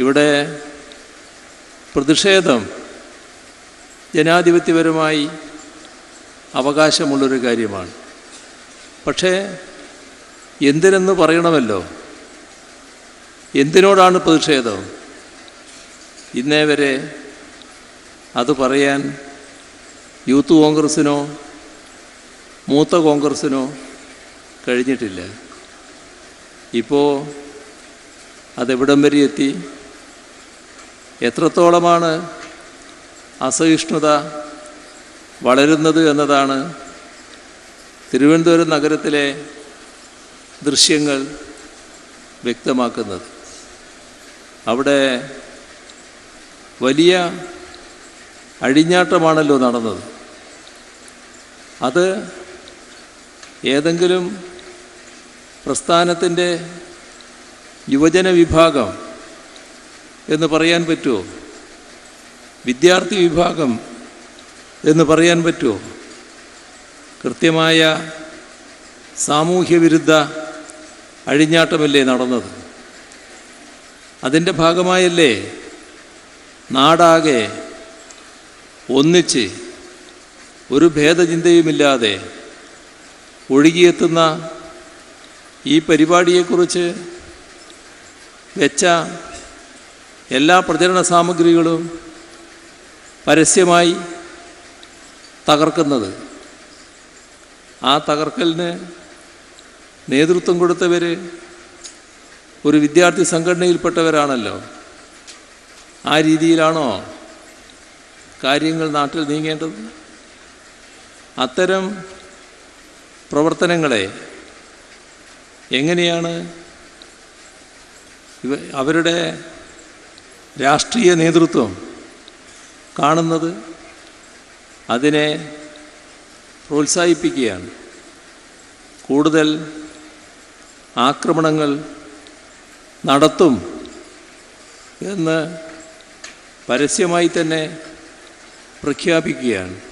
ഇവിടെ പ്രതിഷേധം ജനാധിപത്യപരമായി അവകാശമുള്ളൊരു കാര്യമാണ്. പക്ഷേ എന്തിനെന്ന് പറയണമല്ലോ? എന്തിനോടാണ് പ്രതിഷേധം? ഇന്നേ വരെ അത് പറയാൻ യൂത്ത് കോൺഗ്രസ്സിനോ മൂത്ത കോൺഗ്രസ്സിനോ കഴിഞ്ഞിട്ടില്ല. ഇപ്പോൾ അതെവിടം വരെ എത്തി? എത്രത്തോളമാണ് അസഹിഷ്ണുത വളരുന്നത് എന്നതാണ് തിരുവനന്തപുരം നഗരത്തിലെ ദൃശ്യങ്ങൾ വ്യക്തമാക്കുന്നത്. അവിടെ വലിയ അഴിഞ്ഞാട്ടമാണല്ലോ നടന്നത്. അത് ഏതെങ്കിലും പ്രസ്ഥാനത്തിന്റെ യുവജന വിഭാഗം എന്ന് പറയാൻ പറ്റുമോ വിദ്യാർത്ഥി വിഭാഗം എന്ന് പറയാൻ പറ്റുമോ കൃത്യമായ സാമൂഹ്യ വിരുദ്ധ അഴിഞ്ഞാട്ടമല്ലേ നടന്നത്? അതിന്റെ ഭാഗമായല്ലേ നാടാകെ ഒന്നിച്ച് ഒരു ഭേദചിന്തയുമില്ലാതെ ഒഴുകിയെത്തുന്ന ഈ പരിപാടിയെക്കുറിച്ച് വെച്ച എല്ലാ പ്രചരണ സാമഗ്രികളും പരസ്യമായി തകർക്കുന്നത്. ആ തകർക്കലിന് നേതൃത്വം കൊടുത്തവർ ഒരു വിദ്യാർത്ഥി സംഘടനയിൽപ്പെട്ടവരാണല്ലോ. ആ രീതിയിലാണോ കാര്യങ്ങൾ നാട്ടിൽ നീങ്ങേണ്ടത്? അത്തരം പ്രവർത്തനങ്ങളെ എങ്ങനെയാണ് ഇവ അവരുടെ രാഷ്ട്രീയ നേതൃത്വം കാണുന്നത് അതിനെ പ്രോത്സാഹിപ്പിക്കുകയാണ്. കൂടുതൽ ആക്രമണങ്ങൾ നടത്തും എന്ന് പരസ്യമായി തന്നെ പ്രഖ്യാപിക്കുകയാണ്.